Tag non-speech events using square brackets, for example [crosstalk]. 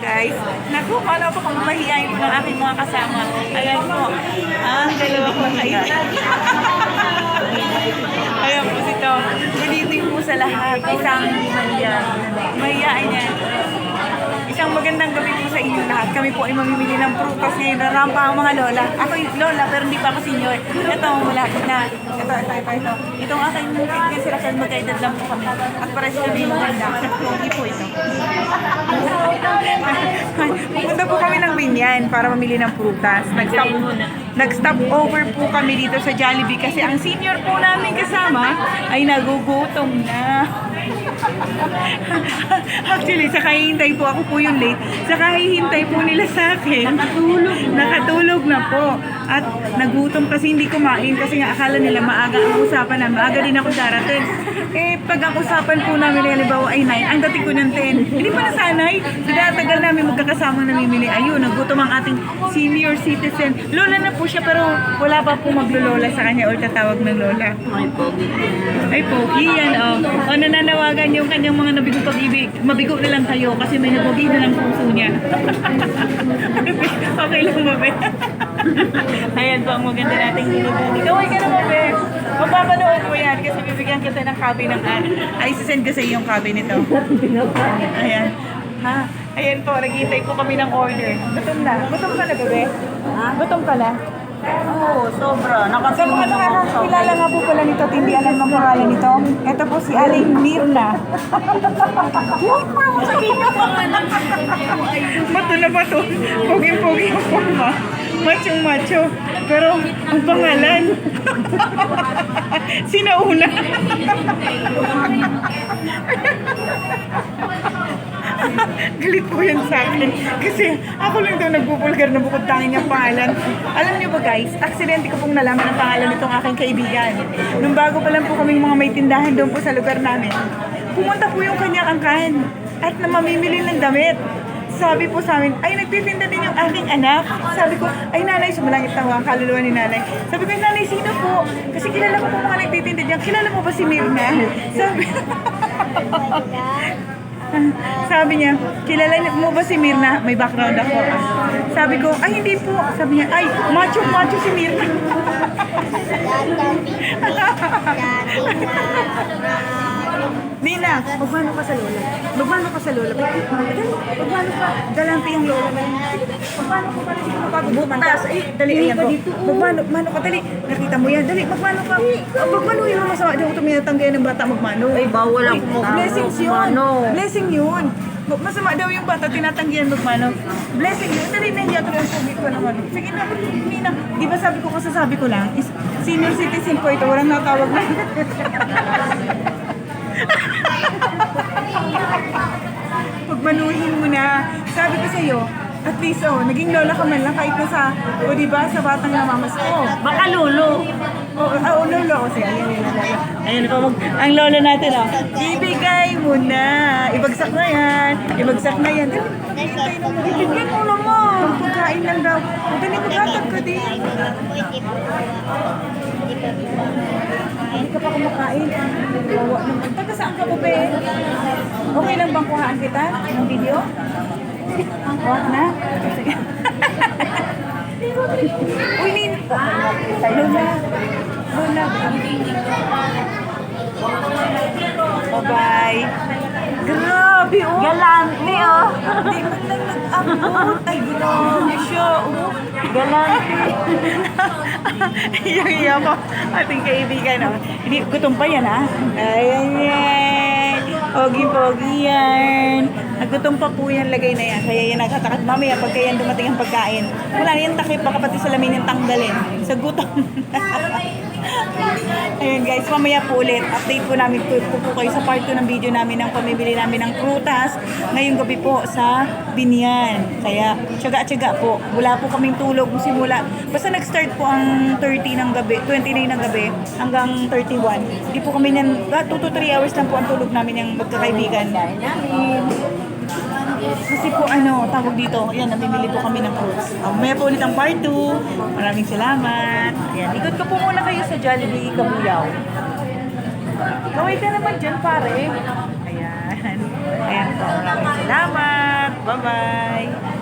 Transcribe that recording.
Guys, naku, paano po kung mahihayin po ng aking mga kasama. Ayan po, ang dalawa ko kayo. [laughs] Ayan po si Tom. Good po sa lahat. Isang mahihayin yan. Isang magandang gabi po sa inyo lahat. Kami po ay mamimili ng prutas ngayon. Narampa ang mga lola. Ako yung lola, pero hindi pa ako senior. Ito, mula na. Ito, ito, ito, ito. Itong aking kasi sila kasi magkaedad lang po kami. At pares kami yung ganda. Pogi po ito. Pupunta po kami ng Binyan para mamili ng prutas. Nag-stop, nag-stop over po kami dito sa Jollibee kasi ang senior po namin kasama ay nagugutom na. [laughs] Actually, sa kahihintay po ako po yung late. Sa kahihintay po nila sa akin. Nakatulog na. Nakatulog na po. At nagutom kasi hindi kumain kasi nga akala nila maaga ang usapan na maaga din ako darating. Eh, pag ang usapan po namin halimbawa ay 9, ang dating ko ng 10. Hindi pa nasanay. Tagal namin magkakasama namimili. Ayun, nagutom ang ating senior citizen. Lola na po siya pero wala pa po maglolola sa kanya or tatawag ng lola. Ay, pogi. Ay, Pogi, yan, oh. O, nananawagan yung kanyang mga nabigo pag-ibig. Mabigo na lang kayo kasi may nabugi na lang puso niya. [laughs] okay lang ba? [laughs] Ayan po, ang maganda nating nilubog. Ikaw ay ka naman, be. Mapapanood mo yan kasi bibigyan kita ng copy ng ad. Ay, sisend ko sa iyo yung copy nito. Ayan. Ha? Ayan po, naghihintay po kami ng order. Gutom na. Gutom ka na, bebe? Ha? Gutom ka na? Oo, sobra. Sa Nakatulog mga na ako. nakakilala nga po pala nito, alam ang pangalan nito. Ito po si Aling Mirna. Bato na bato. Poging-pogi ang forma. Machong macho. Pero ang pangalan. [laughs] Sinauna. [laughs] Galit po yan sa akin. Kasi ako lang daw nagbubulgar na bukod tanging ang pangalan. Alam niyo ba guys, aksidente ko pong nalaman ang pangalan nitong aking kaibigan. Nung bago pa lang po kaming mga may tindahan doon po sa lugar namin, pumunta po yung kanyang angkan at na mamimili ng damit. Sabi po sa amin, ay nagtitinda din yung aking anak. Sabi ko, ay nanay, sumalangit tawa ang kaluluwa ni nanay. Sabi ko, nanay, sino po? Kasi kilala ko po mga nagtitinda diyan. Kilala mo ba si Mirna? Sabi, Sabi niya, kilala mo ba si Mirna? May background ako. Sabi ko, ay hindi po. Sabi niya, ay, macho-macho si Mirna. Nina, magmano ka sa lola. Magmano ka sa lola. Magmano ka. Galanti yung lola yun. Magmano ka para hindi ka mapagod bumantas. Ay, dali, ayan ko. Magmano, magmano ka, dali. Nakita mo yan. Dali, magmano ka. Oh, Magmano yun, masama. Di ako tuminatanggayan ng bata magmano. Ay, bawal ako magmano. Blessings yun. Blessing yun. Ma- Masama daw yung bata, tinatanggihan magmano. Blessing yun. Dali, nahiya ko lang sabi ko naman. Sige na, Nina. Di ba sabi ko, kasasabi ko lang, is senior citizen po ito, walang natawag na. [laughs] sa'yo, at least oh, naging lola ka man lang kahit na sa, o di ba, sa batang namamas ko. Baka lolo. Oh, ah, oh, lolo ko siya. Ayan, ayan, ayan. Ayan, mag, ang lolo natin, oh. Ibigay mo na. Ibagsak na yan. Ibagsak na yan. Na mo. Naman. Pagkain lang daw. Dali, maghatag ka din. Hindi ka pa kumakain. Bawa naman. Taga saan ka, Ube? Okay lang bang kuhaan kita ng video? Wag na? Sige. Uy, Nin. Lola. Lola. Bye-bye. Grabe, oh. Galante, oh. Di man lang nag-upload. Ay, grabe siya. Oh. Galante. Iya-iya ko. Ating kaibigan, oh. Hindi, gutom pa yan, ha? Ay, ay, ay. Pogi-pogi yan. Nagutom pa po yan, lagay na yan. Kaya yan nagtatakot. Mamaya, pagka yan dumating ang pagkain, wala na yan takip, baka pati salamin yung tanggalin. Sa gutom. [laughs] Ayun guys, mamaya po ulit, update po namin po, po, po kayo sa part 2 ng video namin ng pamibili namin ng prutas ngayong gabi po sa Binyan. Kaya, tsaga-tsaga po. Wala po kaming tulog simula. Basta nag-start po ang 30 ng gabi, 29 ng gabi hanggang 31. Hindi po kami yan, 2 to 3 hours lang po ang tulog namin yung magkakaibigan. Kasi po ano, tawag dito, ayan, namimili po kami ng fruits. Um, may po ulit ang part 2. Maraming salamat. Ayan, ikot ko po muna kayo sa Jollibee Kabuyaw. Kaway ka naman dyan, pare. Ayan. Ayan po, maraming salamat. Bye-bye.